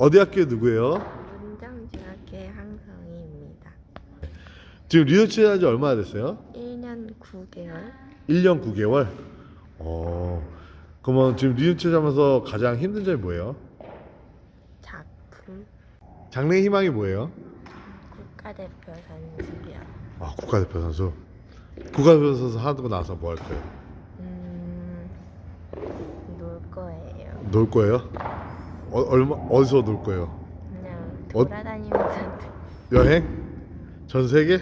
어디 학교 누구예요? 문정중학교의 항성이입니다. 지금 리더치 한지 얼마나 됐어요? 1년 9개월. 1년 9개월? 어. 그러면 지금 리더치 하면서 가장 힘든 점이 뭐예요? 작품 장래 희망이 뭐예요? 국가대표 선수요. 아, 국가대표 선수. 국가대표 선수 하고 나서 뭐 할 거예요? 음, 놀 거예요. 놀 거예요? 어, 얼마 어디서 놀 거예요? 그냥 어? 돌아다니면서 여행? 전 세계?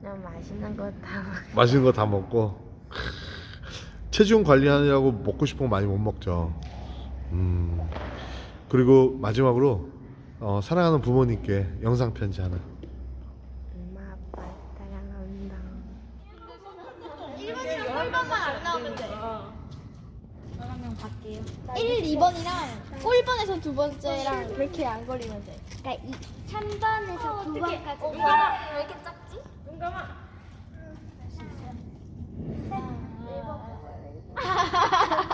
그냥 맛있는 거다 먹. 맛있는 거 다 먹고 체중 관리하느라고 먹고 싶은 거 많이 못 먹죠. 음. 그리고 마지막으로 어, 사랑하는 부모님께 영상 편지 하나. 엄마 아빠 사랑합니다. 1, 2번이랑 꼴번에서 두 번째랑 그렇게 안 걸리면 돼. 그러니까 이 3번에서 9번까지. 왜 이렇게 작지? 용감아.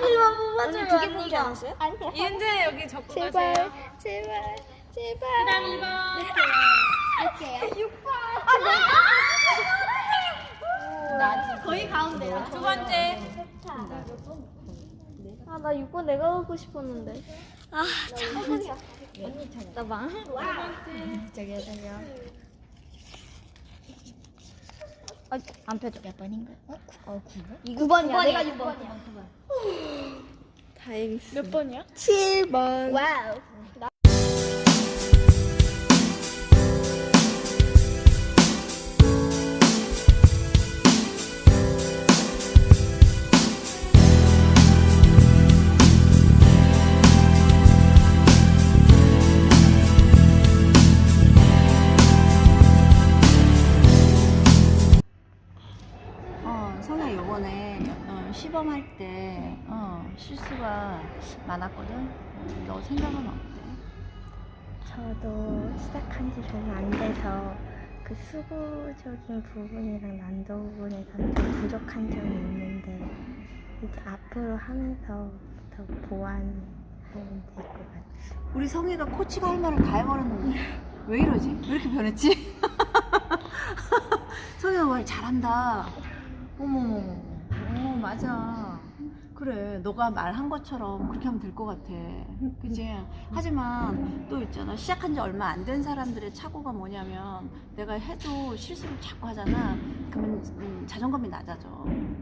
일번 뽑아주면 두개 뽑지 않았어요? 아니야. 이은재 여기 적고 제발, 가세요. 제발, 제발. 그다음 2번. 아, 나 6번 내가 갖고 싶었는데. 아, 잠깐만. 언니 잠깐만. 저기요, 저기요. 아, 안 펴져. 몇 번인가? 어? 어, 9번? 9번이야. 내가 6번이야. 다행스. 몇 번이야? 7번. 와우. 어, 시범할 때 어, 실수가 많았거든. 어, 너 생각은 어때? 저도 시작한 지 별로 안 돼서 그 수고적인 부분이랑 난도 부분에서는 좀 부족한 점이 있는데 이제 앞으로 하면서 더 보완하면 될 것 같아요. 우리 성애가 코치가 할 말을 다 해버렸는데 왜 이러지? 왜 이렇게 변했지? 성애가 말 잘한다. 어머머머. 어 맞아. 그래 너가 말한 것처럼 그렇게 하면 될 것 같아. 그지? 하지만 또 있잖아 시작한 지 얼마 안 된 사람들의 착오가 뭐냐면 내가 해도 실수를 자꾸 하잖아. 그러면 음, 자존감이 낮아져.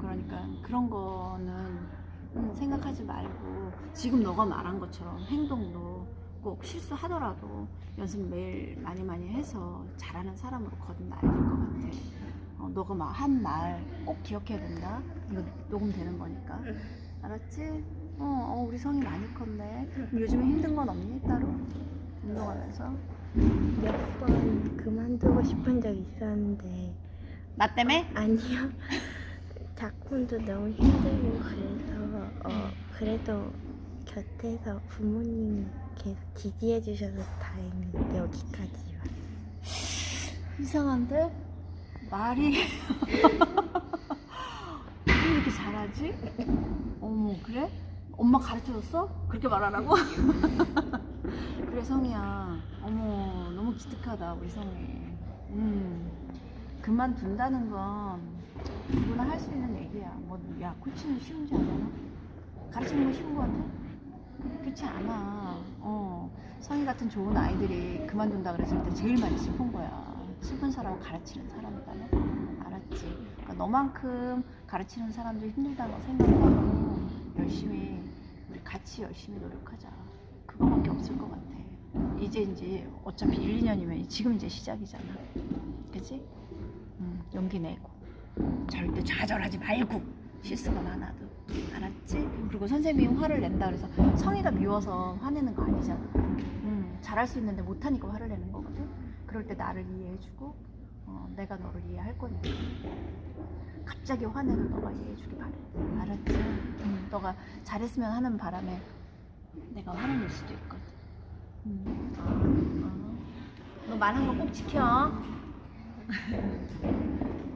그러니까 그런 거는 음, 생각하지 말고 지금 너가 말한 것처럼 행동도 꼭 실수하더라도 연습 매일 많이 많이 해서 잘하는 사람으로 거듭나야 될 것 같아. 어, 너가 막 한 말 꼭 기억해야 된다. 이거 녹음되는 거니까. 알았지? 어, 어, 우리 성이 많이 컸네. 요즘에 힘든 건 없니 따로? 운동하면서? 몇 번 그만두고 싶은 적 있었는데 나 때문에? 아니요. 작품도 너무 힘들고 그래서 어 그래도 곁에서 부모님이 계속 지지해 주셔서 다행히 여기까지 왔어요. 이상한데? 말이 어떻게 이렇게 잘하지? 어머 그래? 엄마 가르쳐줬어? 그렇게 말하라고? 그래 성이야 어머 너무 기특하다 우리 성이 음 그만둔다는 건 누구나 할 수 있는 얘기야 뭐야 코치는 쉬운 지 알아? 가르치는 건 쉬운 거 같아? 그렇지 않아 어 성이 같은 좋은 아이들이 그만둔다 그랬을 때 제일 많이 슬픈 거야 슬픈 사람은 가르치는 사람이다네 알았지? 그러니까 너만큼 가르치는 사람도 힘들다는 거 생각하고 열심히 우리 같이 열심히 노력하자. 그거밖에 없을 것 같아. 이제 이제 어차피 1, 2년이면 지금 이제 시작이잖아. 그지? 응, 용기 내고. 절대 좌절하지 말고 실수가 많아도. 알았지? 그리고 선생님이 화를 낸다 그래서 성의가 미워서 화내는 거 아니잖아. 응, 잘할 수 있는데 못하니까 화를 내는 거거든 그럴 때 나를 이해해주고 어, 내가 너를 이해할 거니까 갑자기 화내도 너가 이해해주길 바래 알았지? 응, 너가 잘했으면 하는 바람에 내가 화를 낼 수도 있거든 응. 어, 어. 너 말한 거 꼭 지켜